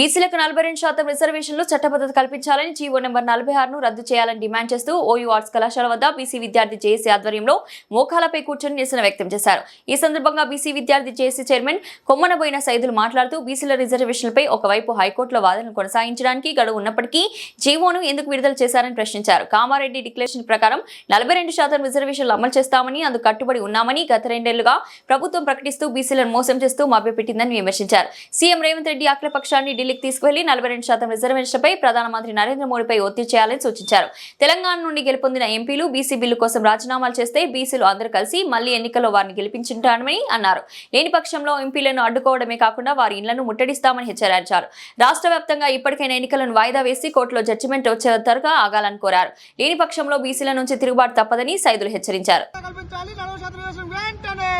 బీసీలకు నలభై రెండు శాతం రిజర్వేషన్లు చట్టబద్ధత కల్పించాలని జీవో నెంబర్ నలభై ఆరును రద్దు చేయాలని డిమాండ్ చేస్తూ ఓయూ ఆర్ట్స్ కళాశాల వద్ద బీసీ విద్యార్థి జేఏసీ ఆధ్వర్యంలో మోకాలపై కూర్చొని నిరసన వ్యక్తం చేశారు. ఈ సందర్భంగా బీసీ విద్యార్థి జేఏసీ చైర్మన్ కొమ్మనబోయిన సైదులు మాట్లాడుతూ బీసీల రిజర్వేషన్లపై ఒకవైపు హైకోర్టులో వాదనలు కొనసాగించడానికి గడువు ఉన్నప్పటికీ జీవోను ఎందుకు విడుదల చేశారని ప్రశ్నించారు. కామారెడ్డి డిక్లరేషన్ ప్రకారం నలభై రెండు శాతం రిజర్వేషన్లు అమలు చేస్తామని అందుకు కట్టుబడి ఉన్నామని గత రెండేళ్ళుగా ప్రభుత్వం ప్రకటిస్తూ బీసీలను మోసం చేస్తూ మభ్యపెట్టిందని విమర్శించారు. సీఎం రేవంత్ రెడ్డి అఖిలపక్షాన్ని ఢిల్లీకి తీసుకువెళ్ళి నలభై రెండు శాతం రిజర్వేషన్లపై ప్రధానమంత్రి నరేంద్ర మోడీపై ఒత్తిడి చేయాలని సూచించారు. తెలంగాణ నుండి గెలుపొందిన ఎంపీలు బీసీ బిల్లు కోసం రాజీనామాలు చేస్తే బీసీలు అందరూ కలిసి మళ్ళీ ఎన్నికల్లో వారిని గెలిపించుంటామని అన్నారు. లేని పక్షంలో ఎంపీలను అడ్డుకోవడమే కాకుండా వారి ఇళ్ళను ముట్టడిస్తామని హెచ్చరించారు. రాష్ట్ర వ్యాప్తంగా ఇప్పటికైనా ఎన్నికలను వాయిదా వేసి కోర్టులో జడ్జిమెంట్ వచ్చే వరకు ఆగాలని కోరారు. లేని పక్షంలో బీసీల నుంచి తిరుగుబాటు తప్పదని సైదులు హెచ్చరించారు కల్పించాలి నలభై శాతం రిజర్వేషన్ వెంటనే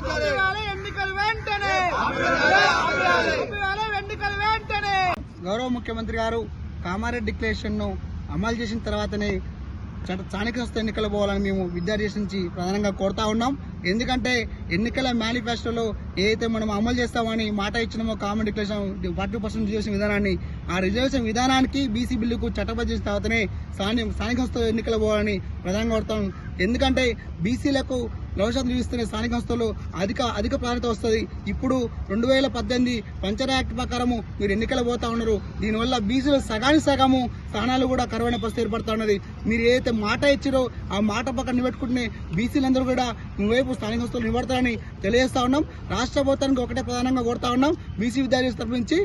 ఆపివేయాలి ఎన్నికలు వెంటనే ఆపివేయాలి ఎన్నికలు వెంటనే గౌరవ ముఖ్యమంత్రి గారు కామారెడ్డి డిక్లరేషన్ను అమలు చేసిన తర్వాతనే స్థానిక సంస్థ ఎన్నికలు పోవాలని మేము విద్యార్థి నుంచి ప్రధానంగా కోరుతా ఉన్నాం. ఎందుకంటే ఎన్నికల మేనిఫెస్టోలో ఏదైతే మనం అమలు చేస్తామని మాట ఇచ్చినామో common declaration forty percent reservation విధానాన్ని ఆ రిజర్వేషన్ విధానానికి బీసీ బిల్లుకు చట్టబద్ధ తర్వాతనే స్థానిక స్థానిక సంస్థ ఎన్నికలు పోవాలని ప్రధానంగా కోరుతాం ఎందుకంటే బీసీలకు లవశాతం చూపిస్తున్న స్థానిక సంస్థలు అధిక అధిక ప్రాధాన్యత వస్తుంది. ఇప్పుడు రెండు వేల పద్దెనిమిది పంచర్ యాక్ట్ ప్రకారము మీరు ఎన్నికలు పోతా ఉన్నారు. దీనివల్ల బీసీలు సగానికి సగము స్థానాలు కూడా కరువైన పరిస్థితి ఏర్పడుతూ ఉన్నది. మీరు ఏదైతే మాట ఇచ్చారో ఆ మాట పక్కన నిలబెట్టుకుంటే బీసీలందరూ కూడా వైపు స్థానిక సంస్థలు నిలబడతారని తెలియజేస్తా ఉన్నాం. రాష్ట్ర ప్రభుత్వానికి ఒకటే ప్రధానంగా కోరుతా ఉన్నాం. బీసీ విద్యార్థుల తరఫు నుంచి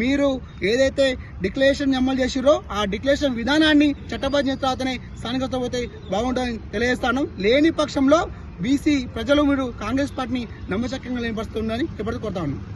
మీరు ఏదైతే డిక్లరేషన్ అమలు చేసిరో ఆ డిక్లరేషన్ విధానాన్ని చట్టబద్ధ తర్వాతనే స్థానిక పోతే బాగుంటుందని తెలియజేస్తాను లేని పక్షంలో బీసీ ప్రజలు మీరు కాంగ్రెస్ పార్టీని నమ్మశక్యంగా లేని పరిస్థితి ఉందని చెప్పడం ఉన్నాం.